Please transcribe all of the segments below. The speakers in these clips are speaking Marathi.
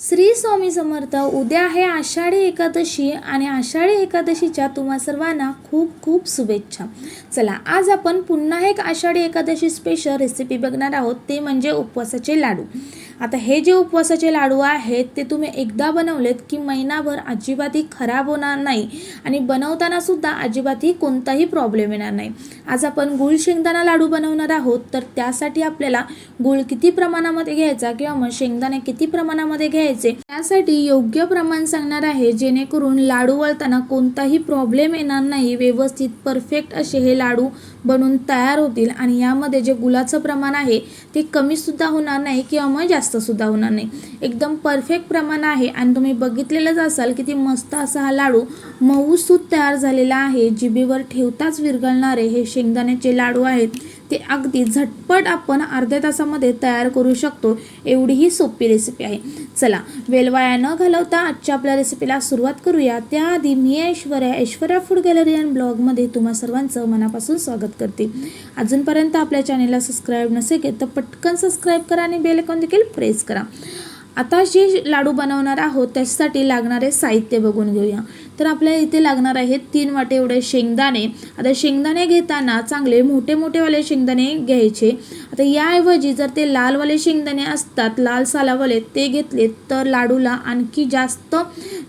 श्री स्वामी समर्थ उद्या आहे आषाढी एकादशी आणि आषाढी एकादशीच्या तुम्हा सर्वांना खूप खूप शुभेच्छा. चला आज आपण पुन्हा एक आषाढी एकादशी स्पेशल रेसिपी बघणार आहोत ते म्हणजे उपवासाचे लाडू. आता हे जे उपवासाचे लाडू आहेत ते तुम्ही एकदा बनवलेत की महिनाभर अजिबातही खराब होणार नाही. आणि बनवताना सुद्धा अजिबातही कोणताही प्रॉब्लेम येणार नाही. आज आपण गुळ शेंगदाणा लाडू बनवणार आहोत तर त्यासाठी आपल्याला गुळ किती प्रमाणामध्ये घ्यायचा किंवा मग शेंगदाणे किती प्रमाणामध्ये घ्यायचे त्यासाठी योग्य प्रमाण सांगणार आहे जेणेकरून लाडू वळताना कोणताही प्रॉब्लेम येणार नाही. व्यवस्थित परफेक्ट असे हे लाडू बनून तयार होतील आणि यामध्ये जे गुलाचं प्रमाण आहे ते कमी सुद्धा होणार नाही किंवा मग जास्त सुद्धा होणार नाही. एकदम परफेक्ट प्रमाण आहे आणि तुम्ही बघितलेलंच असाल की ती मस्त असा हा लाडू मऊसूत तयार झालेला आहे. जिभेवर ठेवताच विरघळणारे हे शेंगदाण्याचे लाडू आहेत. ते अगदी झटपट आपण अर्ध्या तासामध्ये तयार करू शकतो एवढी ही सोपी रेसिपी आहे. चला वेलवाया न घालवता आजच्या आपल्या रेसिपीला सुरुवात करूया. त्याआधी मी Aishwarya Aishwarya food gallery and ब्लॉगमध्ये तुम्हा सर्वांचं मनापासून स्वागत करते. अजूनपर्यंत आपल्या चॅनेलला सबस्क्राईब नसेल तर पटकन सबस्क्राईब करा आणि बेल आयकॉन देखील प्रेस करा. आता जे लाडू बनवणार आहोत त्याच्यासाठी लागणारे साहित्य बघून घेऊया. तर आपल्याला इथे लागणार आहेत तीन वाटे एवढे शेंगदाणे. आता शेंगदाणे घेताना चांगले मोठे मोठेवाले शेंगदाणे घ्यायचे. आता याऐवजी जर ते लालवाले शेंगदाणे असतात लाल सालावाले ते घेतले तर लाडूला आणखी जास्त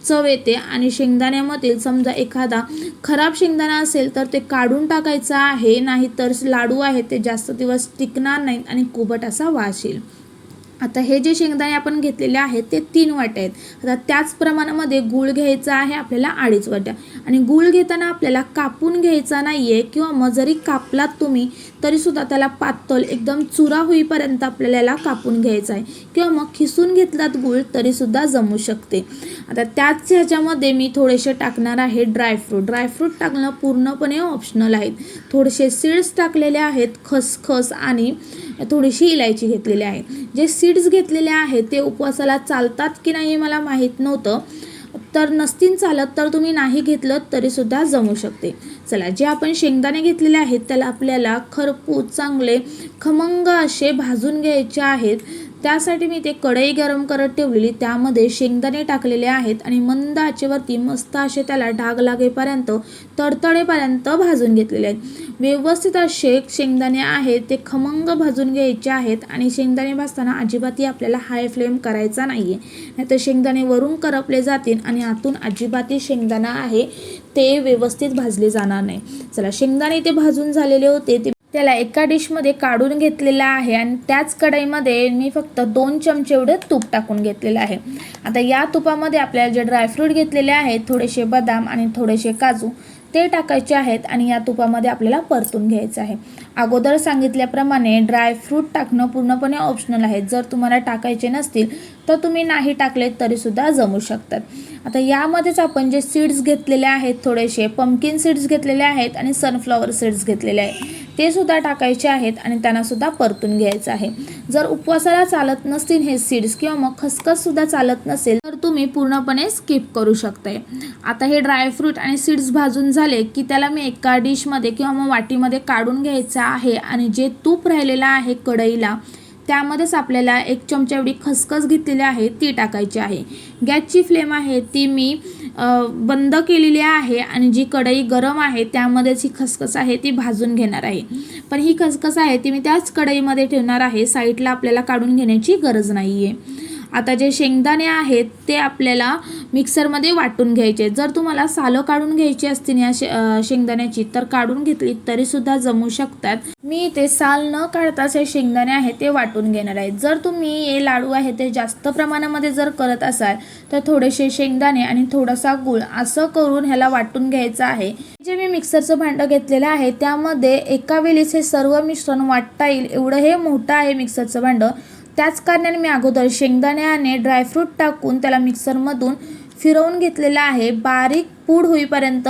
चव येते. आणि शेंगदाण्यामधील समजा एखादा खराब शेंगदाणा असेल तर ते काढून टाकायचं आहे नाही तर लाडू आहे ते जास्त दिवस टिकणार नाहीत आणि कुबट असा वास येईल. आता हे जे शेंगदाणे आपण घेतलेले आहेत ते तीन वाट्या आहेत. आता त्याच प्रमाणामध्ये गूळ घ्यायचा आहे आपल्याला अडीच वाट्या. आणि गूळ घेताना आपल्याला कापून घ्यायचा नाही आहे किंवा मग जरी कापलात तुम्ही तरीसुद्धा त्याला पातळ एकदम चुरा होईपर्यंत आपल्याला याला कापून घ्यायचा आहे. किंवा मग खिसून घेतलात गूळ तरीसुद्धा जमू शकते. आता त्याच ह्याच्यामध्ये मी थोडेसे टाकणार आहे ड्रायफ्रूट ड्रायफ्रूट टाकणं पूर्णपणे ऑप्शनल आहेत. थोडेसे सीड्स टाकलेले आहेत खसखस आणि थोडीशी इलायची घेतलेली आहे. जे सीड्स घेतलेले आहेत ते उपवासाला चालतात की नाही मला माहीत नव्हतं. तर नसतीन चालत तर तुम्ही नाही घेतलं तरीसुद्धा जमू शकते. चला जे आपण शेंगदाणे घेतलेले आहेत त्याला आपल्याला खरपूस चांगले खमंग असे भाजून घ्यायचे आहेत. त्यासाठी मी ते कढई गरम करत ठेवलेली त्यामध्ये शेंगदाणे टाकलेले आहेत आणि मंद आचेवरती मस्त असे त्याला डाग लागेपर्यंत तडतडेपर्यंत भाजून घेतलेले आहेत. व्यवस्थित असे शेंगदाणे आहेत ते खमंग भाजून घ्यायचे आहेत आणि शेंगदाणे भाजताना अजिबातही आपल्याला हाय फ्लेम करायचा नाही आहे नाहीतर शेंगदाणे वरून करपले जातील आणि आतून अजिबातही शेंगदाणा आहे ते व्यवस्थित भाजले जाणार नाही. चला शेंगदाणे ते भाजून झालेले होते ते त्याला एका डिशमध्ये काढून घेतलेलं आहे आणि त्याच कढईमध्ये मी फक्त दोन चमचे एवढे तूप टाकून घेतलेलं आहे. आता या तुपामध्ये आपल्याला जे ड्रायफ्रूट घेतलेले आहेत थोडेसे बदाम आणि थोडेसे काजू ते टाकायचे आहेत आणि या तुपामध्ये आपल्याला परतून घ्यायचं आहे. अगोदर सांगितल्याप्रमाणे ड्रायफ्रूट टाकणं पूर्णपणे ऑप्शनल आहे. जर तुम्हाला टाकायचे नसतील तर तुम्ही नाही टाकलेत तरीसुद्धा जमू शकतात. आता यामध्येच आपण जे सीड्स घेतलेले आहेत थोडेसे पम्पकिन सीड्स घेतलेले आहेत आणि सनफ्लॉवर सीड्स घेतलेले आहेत ते सुद्धा टाकायचे आहेत आणि त्यांना सुद्धा परतून घ्यायचं आहे. जर उपवासाला चालत नसतील हे सीड्स किंवा मग खसखस सुद्धा चालत नसेल तर तुम्ही पूर्णपणे स्किप करू शकताय. आता हे ड्रायफ्रूट आणि सीड्स भाजून झाले की त्याला मी एका डिशमध्ये किंवा मग वाटीमध्ये काढून घ्यायचं आहे आणि जे तूप राहिलेलं आहे कढईला त्यामध्येच आपल्याला एक चमचा एवढी खसखस घेतलेली आहे ती टाकायची आहे. गॅसची फ्लेम आहे ती मी बंद केलेली आहे आणि जी कढई गरम आहे त्यामध्येच ही खसखस आहे ती भाजून घेणार आहे. पण ही खसखस आहे ती मी त्याच कढईमध्ये ठेवणार आहे. साईडला आपल्याला काढून घेण्याची गरज नाही आहे आता जे शेंगदाणे आहेत ते आपल्याला मिक्सरमध्ये वाटून घ्यायचे. जर तुम्हाला सालं काढून घ्यायची असतील या शे शेंगदाण्याची तर काढून घेतली तरीसुद्धा जमू शकतात. मी ते साल न काढताच हे शेंगदाणे आहे ते वाटून घेणार आहे. जर तुम्ही हे लाडू आहे ते जास्त प्रमाणामध्ये जर करत असाल तर थोडेसे शेंगदाणे आणि थोडासा गूळ असं करून ह्याला वाटून घ्यायचं आहे. जे मी मिक्सरचं भांडं घेतलेलं आहे त्यामध्ये एका वेळेस हे सर्व मिश्रण वाटता येईल एवढं हे मोठं आहे मिक्सरचं भांडं. त्याच कारणाने मी अगोदर शेंगदाणे आणि ड्रायफ्रूट टाकून त्याला मिक्सरमधून फिरवून घेतलेला आहे. बारीक पूड होईपर्यंत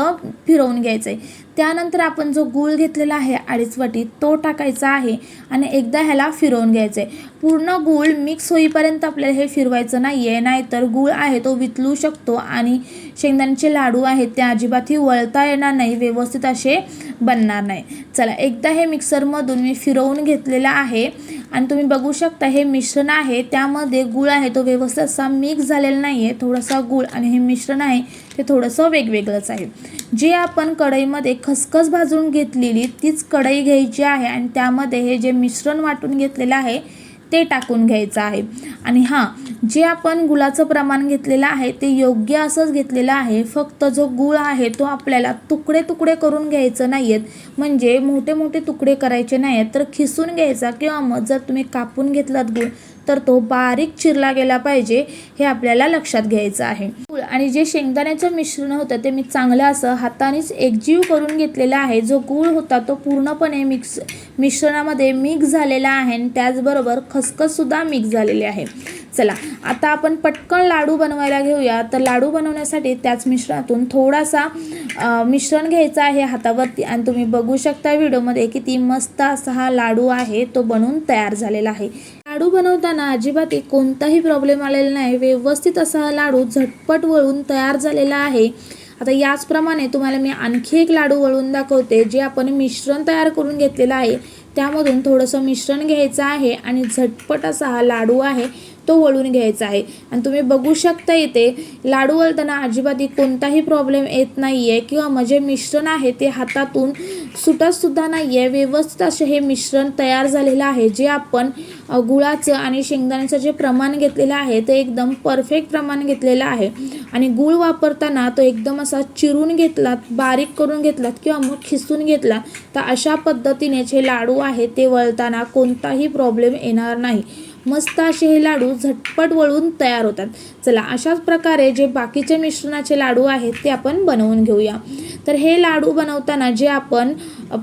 फिरवून घ्यायचं आहे त्यानंतर आपण जो गूळ घेतलेला आहे अडीच वाटी तो टाकायचा आहे आणि एकदा ह्याला फिरवून घ्यायचं आहे पूर्ण गूळ मिक्स होईपर्यंत आपल्याला हे फिरवायचं नाही आहे नाहीतर गूळ आहे तो वितलू शकतो आणि शेंगदाण्याचे लाडू आहेत ते अजिबातही वळता येणार नाही व्यवस्थित असे बनणार नाही. चला एकदा हे मिक्सरमधून मी फिरवून घेतलेलं आहे. आणि तुम्ही बघू शकता हे मिश्रण आहे त्यामध्ये गुळ आहे तो व्यवस्थित असा मिक्स झालेला नाही आहे थोडासा गुळ आणि हे मिश्रण आहे ते थोडंसं वेगवेगळंच आहे. जे आपण कढईमध्ये खसखस भाजून घेतलेली तीच कढई घ्यायची आहे आणि त्यामध्ये हे जे मिश्रण वाटून घेतलेलं आहे ते टाकून घ्यायचं आहे. आणि हां जे आपण गुळाचं प्रमाण घेतलेलं आहे ते योग्य असंच घेतलेलं आहे. फक्त जो गुळ आहे तो आपल्याला तुकडे तुकडे करून घ्यायचं नाही आहेत म्हणजे मोठे मोठे तुकडे करायचे नाही आहेत तर खिसून घ्यायचा किंवा मग जर तुम्ही कापून घेतलात गुळ तर तो बारीक चिरला गेला पाहिजे हे आपल्याला लक्षात घ्यायचं आहे. आणि जे शेंगदाण्याचं मिश्रण होतं ते मी चांगलं असं हातानेच एकजीव करून घेतलेलं आहे. जो गूळ होता तो पूर्णपणे मिक्स मिश्रणामध्ये मिक्स झालेला आहे आणि त्याचबरोबर खसखससुद्धा मिक्स झालेले आहे. चला आता आपण पटकन लाडू बनवायला घेऊया. तर लाडू बनवण्यासाठी त्याच मिश्रणातून थोडासा मिश्रण घ्यायचा आहे हातावरती आणि तुम्ही बघू शकता व्हिडिओमध्ये किती मस्त असा हा लाडू आहे तो बनवून तयार झालेला आहे. लाडू बनवताना अजिबात कोणताही प्रॉब्लेम आलेला नाही. व्यवस्थित असा हा लाडू झटपट वळून तयार झालेला आहे. आता याचप्रमाणे तुम्हाला मी आणखी एक लाडू वळून दाखवते जे आपण मिश्रण तयार करून घेतलेलं आहे. त्यामधून थोडंसं मिश्रण घ्यायचं आहे आणि झटपट असा हा लाडू आहे. तो वळून घ्यायचा आहे. आणि तुम्ही बघू शकता इथे लाडू वळताना अजिबात कोणताही प्रॉब्लेम येत नाही आहे किंवा जे मिश्रण आहे ते हातातून सुटतसुद्धा नाही आहे व्यवस्थित असे हे मिश्रण तयार झालेलं आहे. जे आपण गुळाचं आणि शेंगदाण्याचं जे प्रमाण घेतलेलं आहे ते एकदम परफेक्ट प्रमाण घेतलेलं आहे. आणि गुळ वापरताना तो एकदम असा चिरून घेतलात बारीक करून घेतलात किंवा मग खिसून घेतला तर अशा पद्धतीनेच हे लाडू आहे ते वळताना कोणताही प्रॉब्लेम येणार नाही. मस्त असे हे लाडू झटपट वळून तयार होतात. चला अशाच प्रकारे जे बाकीचे मिश्रणाचे लाडू आहेत ते आपण बनवून घेऊया. तर हे लाडू बनवताना जे आपण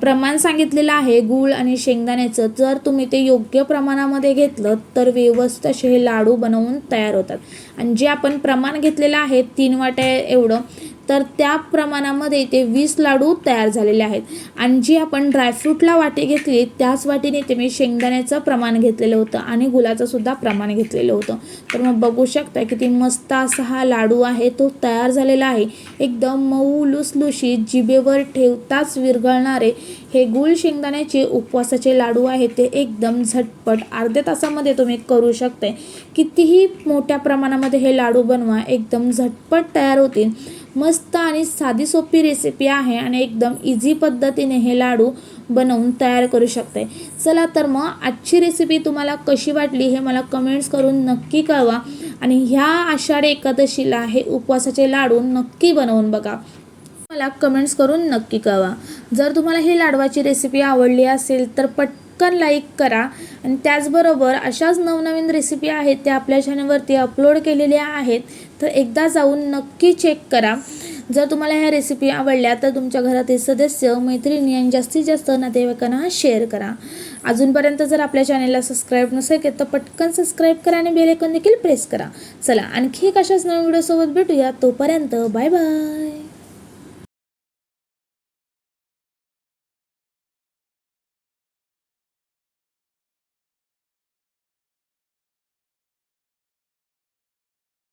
प्रमाण सांगितलेलं आहे गूळ आणि शेंगदाण्याचं जर तुम्ही ते योग्य प्रमाणामध्ये घेतलं तर व्यवस्थित असे हे लाडू बनवून तयार होतात. आणि जे आपण प्रमाण घेतलेलं आहे तीन वाट्या एवढं तर त्या प्रमाणामध्ये ते वीस लाडू तयार झालेले आहेत. आणि जी आपण ड्रायफ्रूटला वाटी घेतली त्याच वाटीने ते मी शेंगदाण्याचं प्रमाण घेतलेलं होतं आणि गुलाचंसुद्धा प्रमाण घेतलेलं होतं. तर मग बघू शकता किती मस्त असा हा लाडू आहे तो तयार झालेला आहे. एकदम मऊ लुसलुशीत जिभेवर ठेवताच विरघळणारे हे गुळ शेंगदाण्याचे उपवासाचे लाडू आहेत. ते एकदम झटपट अर्ध्या तासामध्ये तुम्ही करू शकताय. कितीही मोठ्या प्रमाणामध्ये हे लाडू बनवा एकदम झटपट तयार होतील. मस्त आणि साधी सोपी रेसिपी आहे आणि एकदम इझी पद्धतीने हे लाडू बनवून तयार करू शकते. चला तर मग आजची रेसिपी तुम्हाला कशी वाटली हे मला कमेंट्स करून नक्की कळवा आणि ह्या आषाढी एकादशीला हे उपवासाचे लाडू नक्की बनवून बघा. मला कमेंट्स करून नक्की कळवा. जर तुम्हाला ही लाडवाची रेसिपी आवडली असेल तर पटकन लाईक करा. आणि त्याचबरोबर अशाच नवनवीन रेसिपी आहेत त्या आपल्या चॅनलवरती अपलोड केलेल्या आहेत तर एकदा जाऊन नक्की चेक करा. जर तुम्हाला ह्या रेसिपी आवडल्या तर तुमच्या घरातील सदस्य मैत्रिणी आणि जास्तीत जास्त नातेवाईकांना शेअर करा. अजूनपर्यंत जर आपल्या चॅनलला सबस्क्राईब नसेल केलं तर पटकन सबस्क्राईब करा आणि बेल आयकॉन देखील प्रेस करा. चला आणखी एक अशाच नवीन व्हिडिओसोबत भेटूया. तोपर्यंत बाय बाय